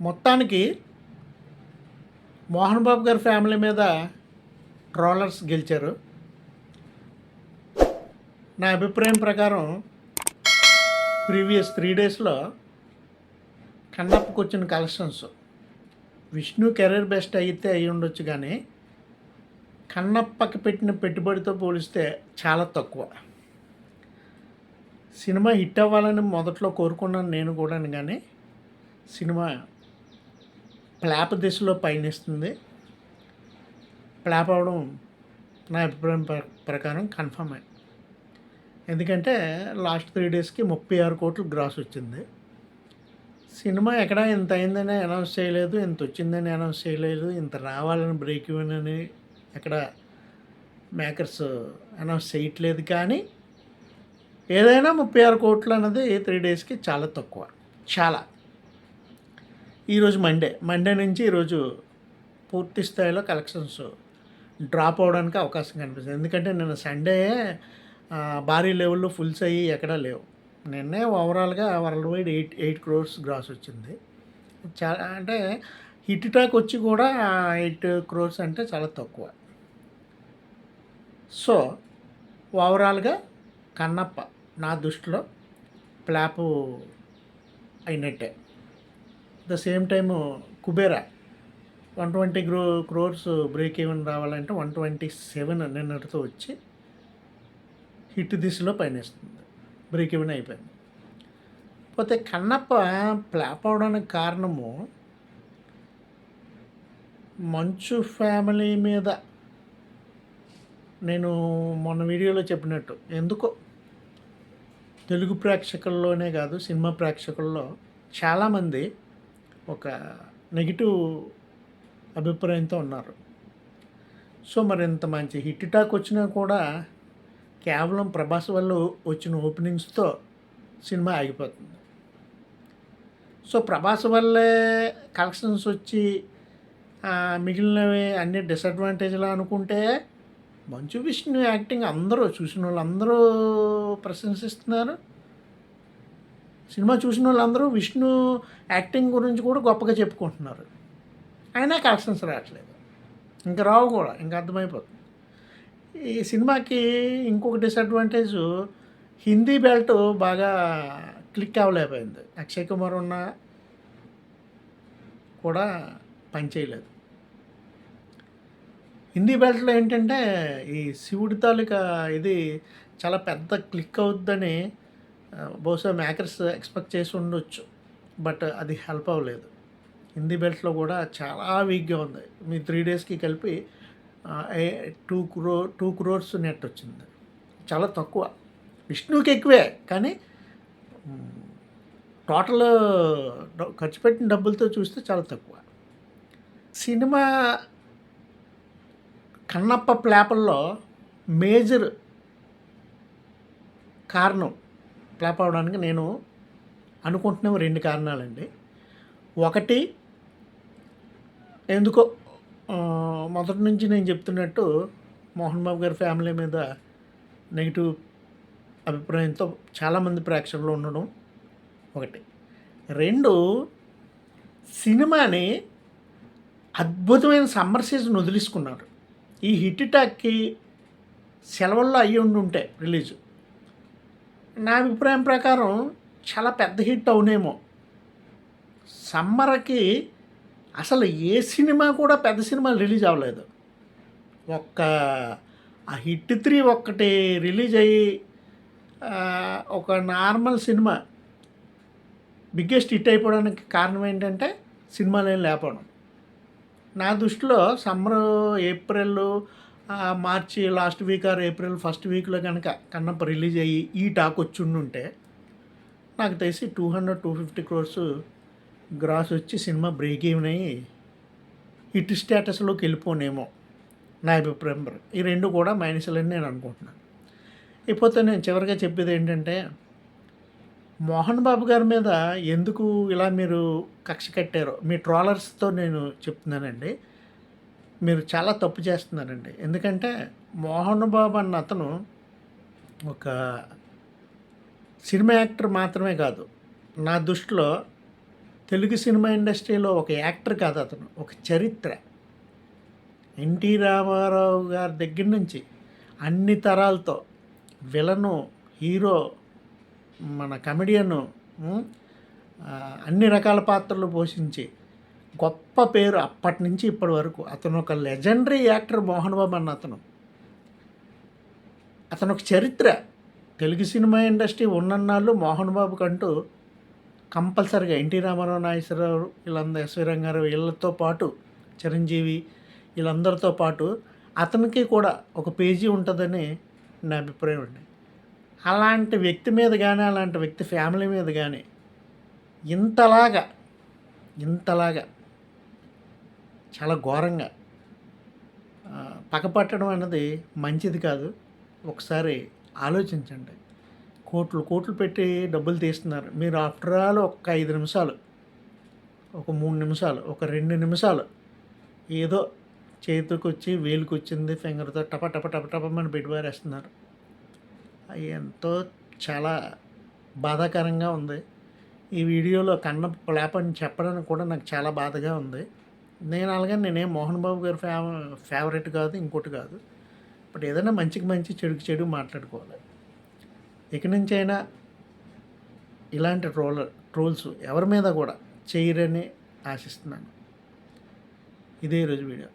మొత్తానికి మోహన్ బాబు గారి ఫ్యామిలీ మీద ట్రోలర్స్ గెలిచారు. నా అభిప్రాయం ప్రకారం ప్రీవియస్ త్రీ డేస్లో కన్నప్పకు వచ్చిన కలెక్షన్స్ విష్ణు కెరీర్ బెస్ట్ అయితే అయి ఉండొచ్చు కానీ కన్నప్పకి పెట్టిన పెట్టుబడితో పోలిస్తే చాలా తక్కువ. సినిమా హిట్ అవ్వాలని మొదట్లో కోరుకున్నాను నేను కూడా కానీ సినిమా ప్లాప్ దిశలో పయనిస్తుంది. ప్లాప్ అవడం నా అభిప్రాయం ప్ర- ప్రకారం కన్ఫర్మ్ అయ్యి ఎందుకంటే లాస్ట్ త్రీ డేస్కి ముప్పై ఆరు కోట్లు గ్రాస్ వచ్చింది. సినిమా ఎక్కడ ఇంత అయిందని అనౌన్స్ చేయలేదు ఇంత వచ్చిందని అనౌన్స్ చేయలేదు ఇంత రావాలని బ్రేక్ ఇవన్ అని ఎక్కడ మేకర్స్ అనౌన్స్ చేయట్లేదు. కానీ ఏదైనా ముప్పై ఆరు కోట్లు అన్నది త్రీ డేస్కి చాలా తక్కువ. చాలా. ఈరోజు మండే మండే నుంచి ఈరోజు పూర్తి స్థాయిలో కలెక్షన్స్ డ్రాప్ అవడానికి అవకాశం కనిపిస్తుంది. ఎందుకంటే నిన్న సండే భారీ లెవెల్లో ఫుల్స్ అయ్యి ఎక్కడా లేవు. నిన్నే ఓవరాల్గా world wide eight eight crores gross వచ్చింది. చాలా అంటే హిట్ టాక్ వచ్చి కూడా ఎయిట్ క్రోర్స్ అంటే చాలా తక్కువ. సో ఓవరాల్గా కన్నప్ప నా దృష్టిలో ప్లాపు అయినట్టే. The same time Kubera one twenty grow crores break even రావాలంటే వన్ ట్వంటీ సెవెన్ నిన్నటితో వచ్చి హిట్ దిశలో పయనిస్తుంది. బ్రేక్ ఈవెన్ అయిపోయింది. పోతే కన్నప్ప ప్లాప్ అవడానికి కారణము మంచు ఫ్యామిలీ మీద నేను మొన్న వీడియోలో చెప్పినట్టు. ఎందుకో? తెలుగు ప్రేక్షకుల్లోనే కాదు సినిమా ప్రేక్షకుల్లో చాలామంది ఒక నెగిటివ్ అభిప్రాయంతో ఉన్నారు. సో మరి ఇంత మంచి హిట్ టాక్ వచ్చినా కూడా కేవలం ప్రభాస్ వల్ల వచ్చిన ఓపెనింగ్స్తో సినిమా ఆగిపోతుంది. సో ప్రభాస్ వల్లే కలెక్షన్స్ వచ్చి మిగిలినవి అన్ని డిసడ్వాంటేజ్లా అనుకుంటే మంచు విష్ణు యాక్టింగ్ అందరూ చూసిన వాళ్ళందరూ ప్రశంసిస్తున్నారు. సినిమా చూసిన వాళ్ళందరూ విష్ణు యాక్టింగ్ గురించి కూడా గొప్పగా చెప్పుకుంటున్నారు. అయినా కలెక్షన్స్ రావట్లేదు. ఇంకా రావు కూడా ఇంకా అర్థమైపోతుంది. ఈ సినిమాకి ఇంకొక డిసడ్వాంటేజ్ హిందీ బెల్ట్ బాగా క్లిక్ అవ్వలేకపోయింది. అక్షయ్ కుమార్ ఉన్న కూడా పనిచేయలేదు హిందీ బెల్ట్లో ఏంటంటే ఈ శివుడి తాలూకా ఇది చాలా పెద్ద క్లిక్ అవుద్దని బహుశా మేకర్స్ ఎక్స్పెక్ట్ చేసి ఉండొచ్చు బట్ అది హెల్ప్ అవ్వలేదు. హిందీ బెల్ట్లో కూడా చాలా వీక్గా ఉంది. మీ త్రీ డేస్కి కలిపి టూ క్రో టూ క్రోర్స్ నెట్ వచ్చింది. చాలా తక్కువ. విష్ణుకి ఎక్కువే కానీ టోటల్ ఖర్చు పెట్టిన డబ్బులతో చూస్తే చాలా తక్కువ. సినిమా కన్నప్ప ప్లాపల్లో మేజర్ కారణం ప్లాప్ అవడానికి నేను అనుకుంటున్నాం రెండు కారణాలండి. ఒకటి ఎందుకో మొదటి నుంచి నేను చెప్తున్నట్టు మోహన్ బాబు గారి ఫ్యామిలీ మీద నెగిటివ్ అభిప్రాయంతో చాలామంది ప్రేక్షకులు ఉండడం ఒకటి. రెండు సినిమాని అద్భుతమైన సమ్మర్ సీజన్ వదిలేసుకున్నారు. ఈ హిట్ అటాక్కి సెలవుల్లో అయ్యి ఉండి రిలీజు రిలీజ్. నా అభిప్రాయం ప్రకారం చాలా పెద్ద హిట్ అవునేమో సమ్మర్కి అసలు ఏ సినిమా కూడా పెద్ద సినిమా రిలీజ్ అవ్వలేదు. ఒక్క ఆ హిట్ త్రీ ఒక్కటి రిలీజ్ అయ్యి ఒక నార్మల్ సినిమా బిగ్గెస్ట్ హిట్ అయిపోవడానికి కారణం ఏంటంటే సినిమాలు ఏం లేకపోవడం. నా దృష్టిలో summer April March last week or April first వీక్లో కనుక కన్నప్ప రిలీజ్ అయ్యి ఈ టాక్ వచ్చి ఉంటే నాకు తెలిసి two hundred two fifty crores gross వచ్చి సినిమా బ్రేక్ ఈవెన్ అయ్యి హిట్ స్టేటస్లోకి వెళ్ళిపోనేమో నా అభిప్రాయం ఈ రెండు కూడా మైనస్లని నేను అనుకుంటున్నాను. ఇకపోతే నేను చివరిగా చెప్పేది ఏంటంటే మోహన్ బాబు గారి మీద ఎందుకు ఇలా మీరు కక్ష కట్టారో మీ ట్రోలర్స్తో నేను చెప్తున్నానండి. మీరు చాలా తప్పు చేస్తున్నారండి. ఎందుకంటే మోహన్ బాబు అన్న అతను ఒక సినిమా యాక్టర్ మాత్రమే కాదు. నా దృష్టిలో తెలుగు సినిమా ఇండస్ట్రీలో ఒక యాక్టర్ కాదు అతను. ఒక చరిత్ర. ఎన్టీ రామారావు గారి దగ్గర నుంచి అన్ని తరాలతో విలను హీరో మన కమెడియను అన్ని రకాల పాత్రలు పోషించి గొప్ప పేరు అప్పటి నుంచి ఇప్పటి వరకు. అతను ఒక లెజెండరీ యాక్టర్ మోహన్ బాబు అన్న అతను. అతను ఒక చరిత్ర. తెలుగు సినిమా ఇండస్ట్రీ ఉన్నన్నాళ్ళు మోహన్ బాబు కంటూ కంపల్సరిగా ఎన్టీ రామారావు నాగేశ్వరరావు వీళ్ళందరూ ఎస్వి రంగారావు వీళ్ళతో పాటు చిరంజీవి వీళ్ళందరితో పాటు అతనికి కూడా ఒక పేజీ ఉంటుందని నా అభిప్రాయం అండి. అలాంటి వ్యక్తి మీద కానీ అలాంటి వ్యక్తి ఫ్యామిలీ మీద కానీ ఇంతలాగా ఇంతలాగా చాలా ఘోరంగా. పగపట్టడం అన్నది మంచిది కాదు. ఒకసారి ఆలోచించండి. కోట్లు కోట్లు పెట్టి డబ్బులు తీస్తున్నారు. మీరు ఆఫ్టర్ ఆల్ ఒక ఐదు నిమిషాలు ఒక మూడు నిమిషాలు ఒక రెండు నిమిషాలు ఏదో చేతికి వచ్చి వేలుకి వచ్చింది ఫింగర్తో టప టప టప టపమని పెట్టి పారేస్తున్నారు అవి ఎంతో చాలా బాధాకరంగా ఉంది. ఈ వీడియోలో కన్న ప్లాపని చెప్పడానికి కూడా నాకు చాలా బాధగా ఉంది. నేను అలాగే నేనేం మోహన్ బాబు గారి ఫేవ ఫేవరెట్ కాదు ఇంకోటి కాదు. బట్ ఏదైనా మంచికి మంచి చెడుకి చెడు మాట్లాడుకోవాలి. ఇక నుంచి అయినా ఇలాంటి ట్రోల్ ట్రోల్స్ ఎవరి మీద కూడా చేయరని ఆశిస్తున్నాను. ఇదే ఈరోజు వీడియో.